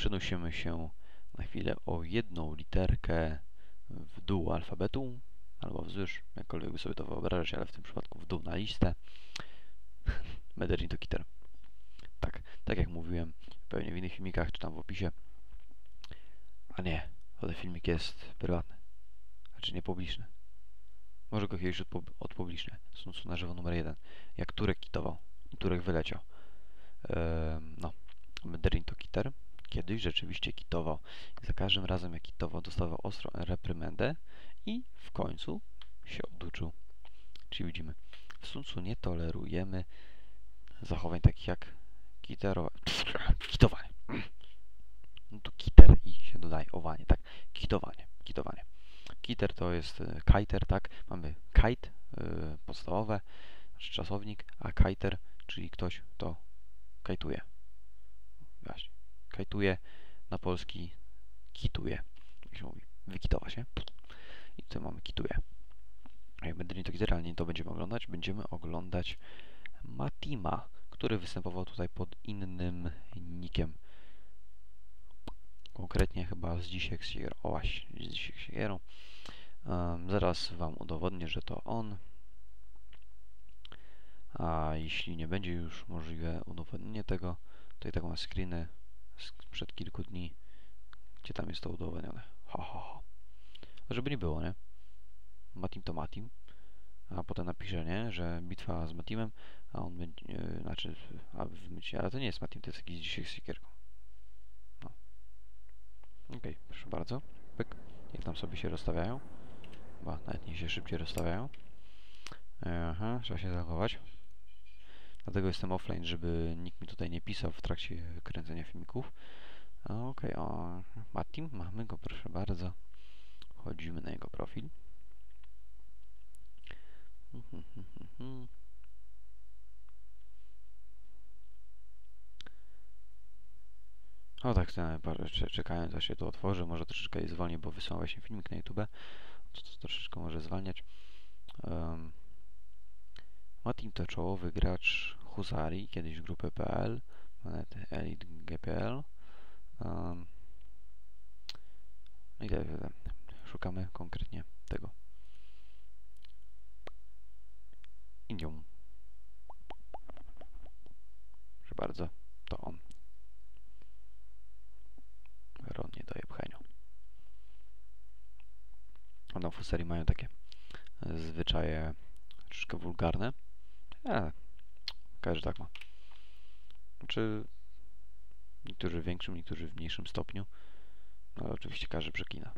Przenosimy się na chwilę o jedną literkę w dół alfabetu, albo wzwyż, jakkolwiek by sobie to wyobrażać, ale w tym przypadku w dół na listę. Mederin to Kiter. Tak, tak jak mówiłem pewnie w innych filmikach, czy tam w opisie. A nie, to ten filmik jest prywatny. Znaczy nie publiczny. Może go kiedyś odpublicznię. Są na żywo numer jeden. Jak Turek kitował. I Turek wyleciał. Ehm, no. Mederin to kiter. Kiedyś rzeczywiście kitował. Za każdym razem jak kitował, dostawał ostrą reprymendę i w końcu się oduczył. Czyli widzimy, w Suncu nie tolerujemy zachowań takich jak kiterowanie. Kitowanie. No tu kiter i się dodaje owanie, tak? Kitowanie, kitowanie. Kiter to jest y, kiter, tak? Mamy kite, yy, podstawowe, znaczy czasownik, a kiter, czyli ktoś, kto kajtuje. Właśnie. Kajtuje na polski kituje. Jak się mówi. Wykitowa się. I tutaj mamy kituje. Jak będę to literalnie to będziemy oglądać, będziemy oglądać Matima, który występował tutaj pod innym nikiem. Konkretnie chyba z dzisiaj Xiero. O właśnie, z dzisiaj Xiero. Um, zaraz Wam udowodnię, że to on. A jeśli nie będzie już możliwe udowodnienie tego, i tak mam screeny sprzed kilku dni, gdzie tam jest to udowodnione. Ho, ho, ho. Żeby nie było, nie? Matim to Matim, a potem napiszę, nie? Że bitwa z Matimem, a on będzie, yy, znaczy, a wy ale to nie jest Matim, to jest jakiś dzisiaj z siekierką. No. Okej, okay, proszę bardzo. Pyk. Niech tam sobie się rozstawiają. Chyba nawet nie się szybciej rozstawiają. Aha, trzeba się zachować. Dlatego jestem offline, żeby nikt mi tutaj nie pisał w trakcie kręcenia filmików. Okej, okay, o, Matim, mamy go, proszę bardzo. Wchodzimy na jego profil. O tak, czekając aż się to otworzy, może troszeczkę je zwolnię, bo wysłałem właśnie filmik na YouTube. To, to troszeczkę może zwalniać. Um, Matim to czołowy gracz Husarii, kiedyś grupy PL, nawet Elite GPL. Um, no i tak, szukamy konkretnie tego. Indium. Proszę bardzo, to on. Ron nie daje w serii mają takie zwyczaje troszkę wulgarne. E, każdy tak ma. Znaczy, niektórzy w większym, niektórzy w mniejszym stopniu. No ale oczywiście każdy przeklina.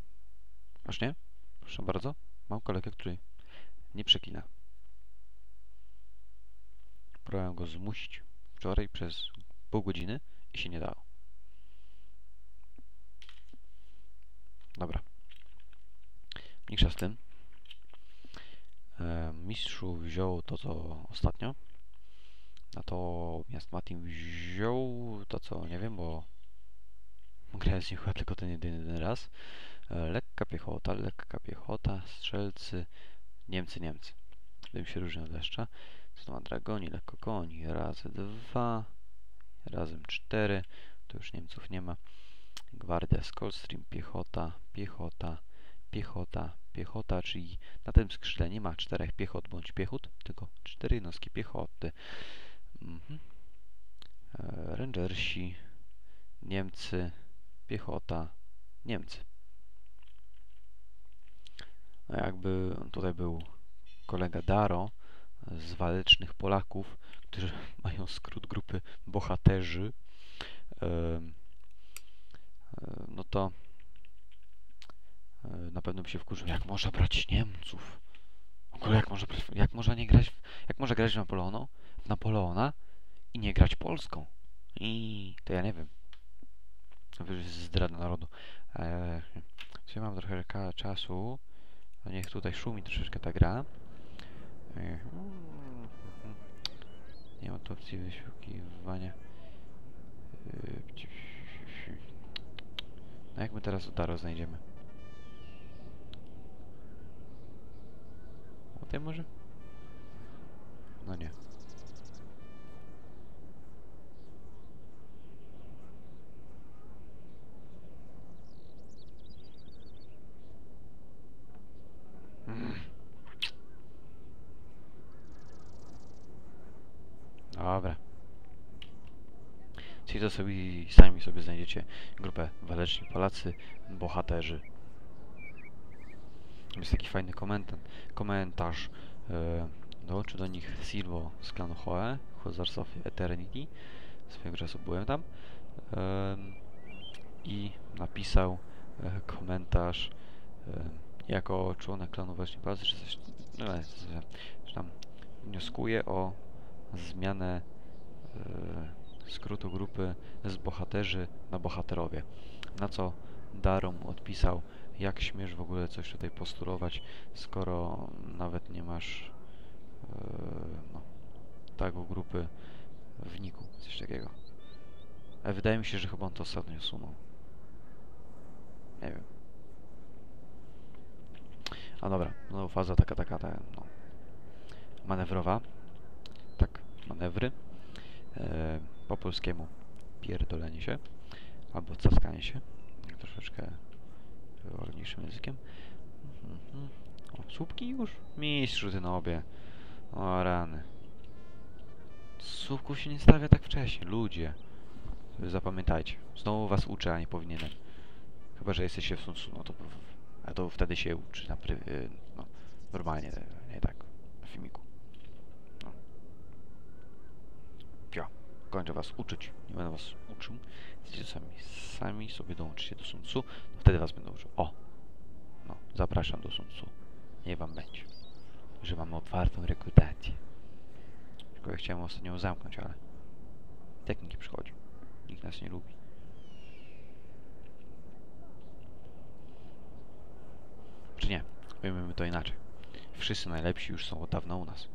Aż nie? Proszę bardzo. Mam kolegę, który nie przeklina. Próbowałem go zmusić wczoraj przez pół godziny i się nie dało. Dobra. Mniejsza z tym. E, mistrzu wziął to, co ostatnio. Natomiast Matim wziął to, co nie wiem, bo grałem z nim chyba tylko ten jedyny raz. E, lekka piechota, lekka piechota, strzelcy, Niemcy, Niemcy. Tym się różni od leszcza. Co to ma dragoni, lekko koni, razy dwa, razem cztery. Tu już Niemców nie ma. Gwardia z Coldstream, piechota, piechota, piechota, piechota, czyli na tym skrzydle nie ma czterech piechot bądź piechot, tylko cztery jednostki piechoty. Mhm. E, Rangersi, Niemcy, piechota, Niemcy. No jakby tutaj był kolega Daro z walecznych Polaków, którzy mają skrót grupy bohaterzy, no to na pewno by się wkurzył, jak można brać Niemców. Ogóle jak można, jak można nie grać, jak można grać w Napoleona, w Napoleona i nie grać Polską. I to ja nie wiem. To jest zdrada narodu. Eee, mam trochę czasu. No niech tutaj szumi troszeczkę ta gra. Eee, nie ma tu opcji wyszukiwania. Eee, no jak my teraz Utaro znajdziemy? Tutaj może? No nie. Dobra. Czyli to sobie sami sobie znajdziecie grupę Waleczni Polacy, bohaterzy jest taki fajny komentarz. komentarz e, dołączy do nich Silvo z klanu Hoe, Hussars of Eternity. Swojego czasu byłem tam. I napisał e, komentarz e, jako członek klanu właśnie Polacy, czy coś, no, tam wnioskuje o zmianę e, skrótu grupy z bohaterzy na bohaterowie. Na co Darom odpisał, jak śmiesz w ogóle coś tutaj postulować, skoro nawet nie masz e, no, tagu grupy w niku, coś takiego. Ale wydaje mi się, że chyba on to ostatnio usunął. Nie wiem. A dobra, no faza taka, taka, ta, no, manewrowa. Tak, manewry. E, po polskiemu pierdolenie się, albo caskanie się, troszeczkę ładniejszym językiem. Mhm. O, słupki już? Mistrzu ty na obie. O rany. Słupków się nie stawia tak wcześnie, ludzie. Zapamiętajcie. Znowu was uczę, a nie powinienem. Chyba, że jesteście w Sunsu, no to, a to wtedy się uczy na pry, y, no, normalnie, nie tak, na filmiku. No. Pio, kończę was uczyć, nie będę was uczył. Chcecie sami, sami sobie dołączycie do Sun Tzu, to wtedy was będę uczył. O! No, zapraszam do Sun Tzu. Niech wam będzie. Że mamy otwartą rekrutację. Tylko ja chciałem ostatnio zamknąć, ale tak nikt nie przychodzi. Nikt nas nie lubi. Czy nie? Ujmijmy to inaczej. Wszyscy najlepsi już są od dawna u nas.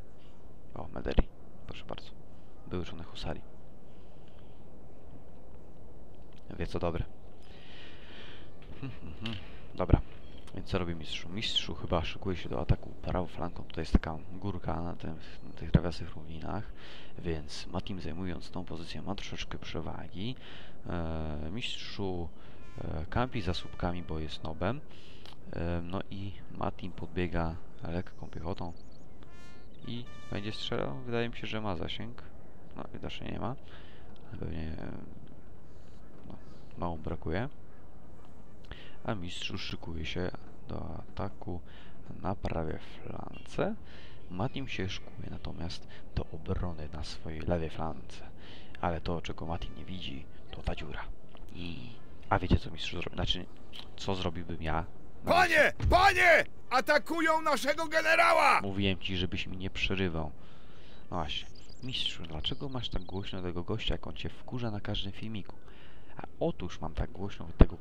O, Mederi. Proszę bardzo. Były żony Husari. Wie co dobre. Dobra. Więc co robi mistrzu? Mistrzu chyba szykuje się do ataku prawą flanką. Tutaj jest taka górka na, tym, na tych trawiastych równinach, więc Matim zajmując tą pozycję ma troszeczkę przewagi. E, mistrzu e, kampi za słupkami, bo jest nobem. E, no i Matim podbiega lekką piechotą i będzie strzelał. Wydaje mi się, że ma zasięg. No, widocznie nie ma. Pewnie mało brakuje. A mistrzu szykuje się do ataku na prawej flance. Matim się szykuje natomiast do obrony na swojej lewej flance. Ale to, czego Matim nie widzi, to ta dziura. I... A wiecie, co mistrzu zrobi? Znaczy, co zrobiłbym ja? na Panie! Panie! Atakują naszego generała! Mówiłem ci, żebyś mi nie przerywał. No właśnie. Mistrzu, dlaczego masz tak głośno tego gościa, jak on cię wkurza na każdym filmiku? A otóż mam tak głośno tego...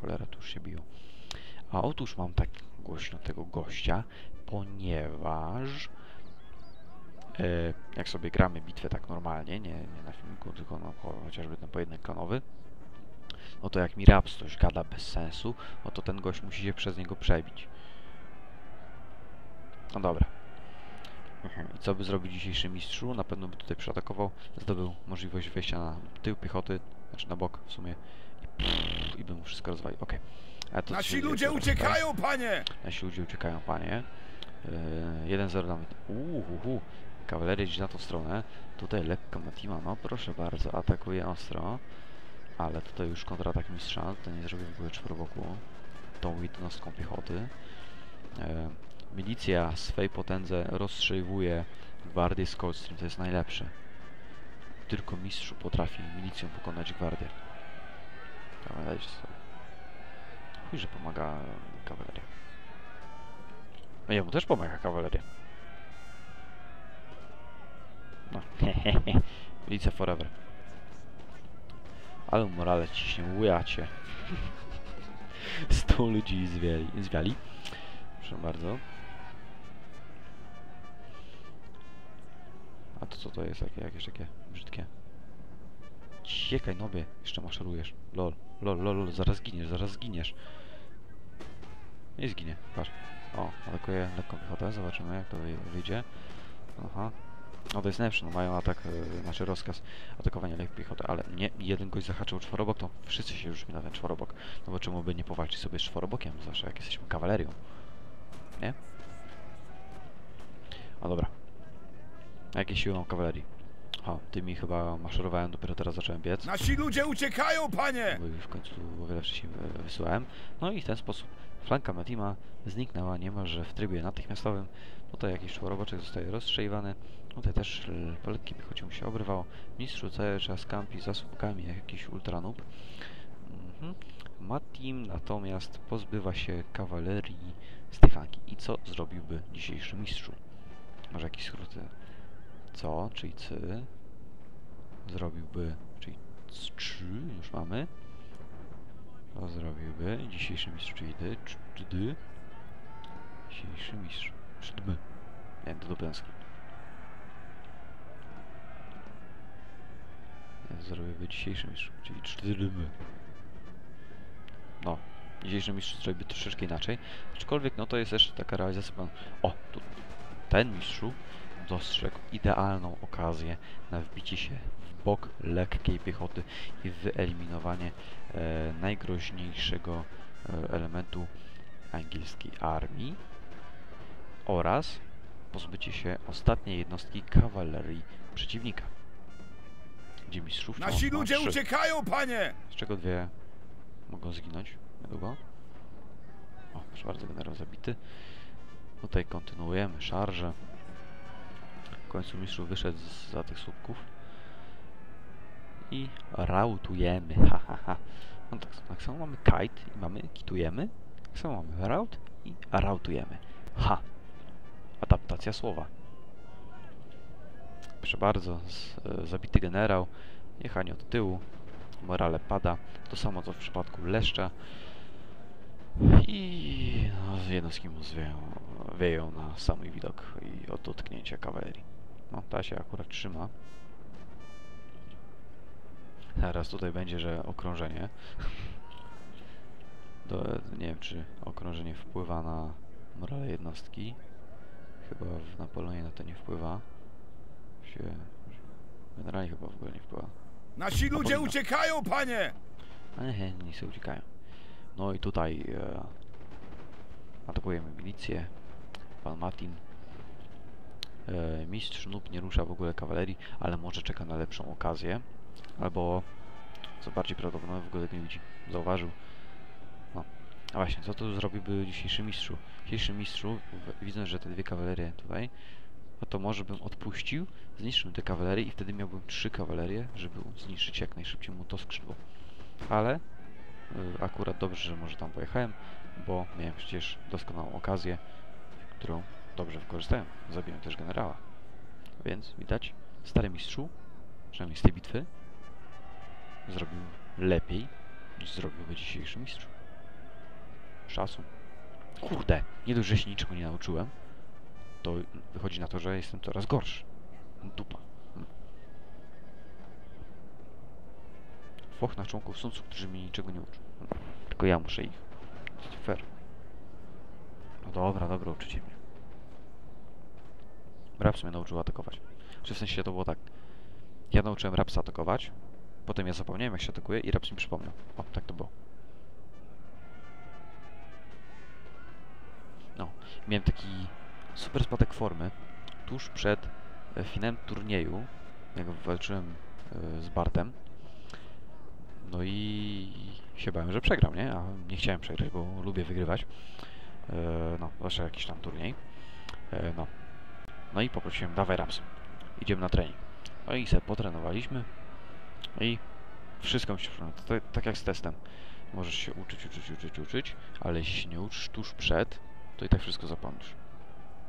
Cholera, tu już się biją. A otóż mam tak głośno tego gościa, ponieważ... E, jak sobie gramy bitwę tak normalnie, nie, nie na filmiku, tylko no, cho- chociażby ten pojedynek klanowy, no to jak mi Raps coś gada bez sensu, no to ten gość musi się przez niego przebić. No dobra. I co by zrobił dzisiejszy mistrzu? Na pewno by tutaj przyatakował, zdobył możliwość wejścia na tył piechoty, znaczy na bok w sumie i, i by mu wszystko rozwalił. Okej. Co Nasi ludzie uciekają, panie! Nasi ludzie uciekają, panie. Yy, 1-0 nawet. Uhuhu. Kawaleria idzie na tą stronę. Tutaj lekko Matima, no proszę bardzo, atakuje ostro. Ale tutaj już kontratak mistrza, to nie zrobił w ogóle czworoboku. Tą jednostką piechoty. E, milicja w swej potędze rozstrzeliwuje gwardię z Coldstream, to jest najlepsze. Tylko mistrzu potrafi milicją pokonać gwardię. Pamiętajcie sobie. Chuj, że pomaga kawaleria. No jemu też pomaga kawaleria. No, milicja forever. Ale morale ciśnie, łujacie. Sto ludzi zwiali, zwiali. Proszę bardzo. A to co to jest? Jakie, jakieś takie brzydkie? Ciekaj, nobie, jeszcze maszerujesz. Lol, lol, lol, lol, zaraz giniesz, zaraz zginiesz. Nie zginie, patrz. O, atakuje lekką piechotę, zobaczymy jak to wyj- wyjdzie. Aha. No to jest najlepsze, no mają atak, yy, znaczy rozkaz atakowania lekkiej piechoty, ale nie, jeden gość zahaczył czworobok, to wszyscy się już na ten czworobok. No bo czemu by nie powalczyć sobie z czworobokiem, zwłaszcza jak jesteśmy kawalerią. Jakie siły mam kawalerii? O, tymi chyba maszerowałem, dopiero teraz zacząłem biec. Nasi ludzie uciekają, panie! Bo już w końcu o wiele wcześniej wy- wysyłałem. No i w ten sposób flanka Matima zniknęła niemalże w trybie natychmiastowym. Tutaj jakiś czworoboczek zostaje rozstrzeliwany. Tutaj też po lekkim piechociu mu się obrywało. Mistrzu cały czas kampi za słupkami jak jakiś ultranoob. Mhm. Matim natomiast pozbywa się kawalerii Stefanki. I co zrobiłby dzisiejszy mistrzu? Może jakieś skróty? Co, czyli cy? Zrobiłby, czyli trzy już mamy. To zrobiłby dzisiejszy mistrz, czyli dy, dy. Dzisiejszy mistrz, czdmy. Nie, do dupęski. Zrobiłby dzisiejszy mistrz, czyli cztydmy. No, dzisiejszy mistrz zrobiłby troszeczkę inaczej. Aczkolwiek, no to jest jeszcze taka realizacja. O, tu ten mistrzu dostrzegł idealną okazję na wbicie się w bok lekkiej piechoty i wyeliminowanie e, najgroźniejszego e, elementu angielskiej armii oraz pozbycie się ostatniej jednostki kawalerii przeciwnika. Gdzie mistrzów Nasi ludzie trzy, uciekają, panie! z czego dwie mogą zginąć niedługo. O, proszę bardzo, generał zabity. Tutaj kontynuujemy szarżę. Końcu mistrzu wyszedł z- za tych słupków. I rautujemy, ha ha ha. No tak, tak samo mamy kite i mamy kitujemy. Tak samo mamy raut i rautujemy. Ha! Adaptacja słowa. Proszę bardzo, z, e, zabity generał, jechanie od tyłu, morale pada. To samo co w przypadku leszcza. I no, jednostki mu zwieją, wieją na sam widok i od dotknięcia kawalerii. No, ta się akurat trzyma. Teraz tutaj będzie, że okrążenie. Do, nie wiem, czy okrążenie wpływa na morale jednostki. Chyba w Napoleonie na to nie wpływa. Się, generalnie chyba w ogóle nie wpływa. Nasi ludzie uciekają, panie! Nie, nie się uciekają. No i tutaj e, atakujemy milicję. Pan Martin. E, mistrz Noob nie rusza w ogóle kawalerii, ale może czeka na lepszą okazję. Albo, co bardziej prawdopodobne, w ogóle nie widzi. Zauważył. No. A właśnie, co tu zrobiłby dzisiejszy mistrzu? Dzisiejszy mistrzu, w- widząc, że te dwie kawalerie tutaj, no to może bym odpuścił, zniszczył te kawalerie i wtedy miałbym trzy kawalerie, żeby zniszczyć jak najszybciej mu to skrzydło. Ale y, akurat dobrze, że może tam pojechałem, bo miałem przecież doskonałą okazję, którą dobrze wykorzystałem. Zabiłem też generała. Więc widać, stary mistrzu, przynajmniej z tej bitwy, zrobił lepiej niż zrobiłby dzisiejszy mistrz. Szacun. Kurde, nie dość, że się niczego nie nauczyłem, to wychodzi na to, że jestem coraz gorszy. Dupa. Hmm. Foch na członków Suncu, którzy mi niczego nie uczą. Hmm. Tylko ja muszę ich. Fair. No dobra, dobra, uczycie mnie. Raps mnie nauczył atakować. Czy w sensie to było tak. Ja nauczyłem Rapsa atakować, potem ja zapomniałem jak się atakuje i Raps mi przypomniał. O, tak to było. No, miałem taki super spadek formy tuż przed e, finałem turnieju, jak walczyłem e, z Bartem. No i się bałem, że przegram, nie? A nie chciałem przegrać, bo lubię wygrywać. E, no, zwłaszcza jakiś tam turniej. No. No i poprosiłem, dawaj raps. Idziemy na trening. No i sobie potrenowaliśmy. I wszystko mi się. To Tak jak z testem. Możesz się uczyć, uczyć, uczyć, uczyć, ale jeśli się nie uczysz tuż przed, to i tak wszystko zapomnisz.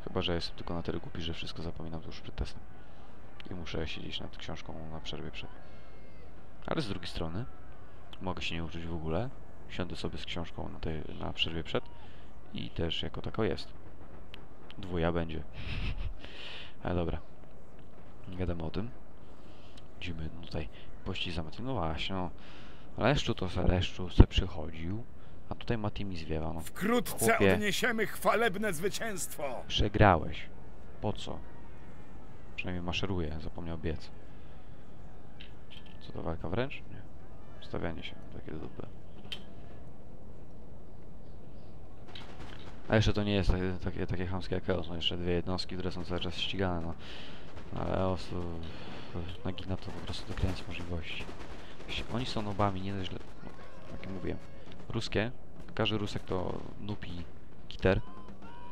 Chyba, że jestem tylko na tyle głupi, że wszystko zapominam tuż przed testem. I muszę siedzieć nad książką na przerwie przed. Ale z drugiej strony, mogę się nie uczyć w ogóle. Siądę sobie z książką na, tej, na przerwie przed i też jako tako jest. Dwuja będzie. Ale dobra. Nie gadamy o tym. Idziemy tutaj pościg za Matim. No właśnie, no. Leszczu to se Leszczu se przychodził, a tutaj Mati mi zwiewa, no. Wkrótce Chłopie. odniesiemy chwalebne zwycięstwo! Przegrałeś. Po co? Przynajmniej maszeruje, zapomniał biec. Co to walka wręcz? Nie. Stawianie się, takie dupy. A jeszcze to nie jest takie, takie, takie chamskie jak Eos, no jeszcze dwie jednostki, które są cały czas ścigane, no. Ale Eos to to po prostu do możliwości. Oni są nobami, nie dość, że, no, jak mówiłem, ruskie. Każdy rusek to noob i kiter.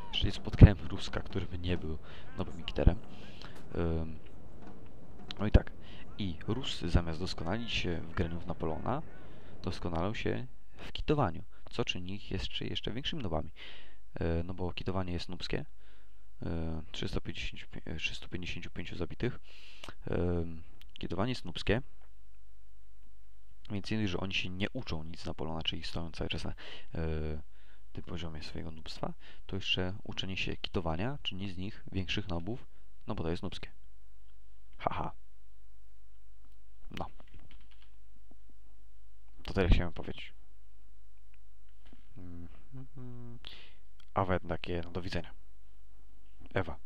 Jeszcze nie spotkałem ruska, który by nie był nowym kiterem. Ym, no i tak. I Rusy zamiast doskonalić się w graniu w Napoleona, doskonalą się w kitowaniu, co czyni ich jeszcze, jeszcze większymi nobami. E, no bo kitowanie jest nubskie. E, 350, e, 355 zabitych. E, Kitowanie jest nubskie. Więc dość, że oni się nie uczą nic z Napoleona, czyli stoją cały czas na tym poziomie swojego nubstwa, to jeszcze uczenie się kitowania czyni z nich większych nobów, no bo to jest nubskie. Haha. No. To tyle chciałem powiedzieć. Mm, mm, A we takie, no do widzenia. Ewa.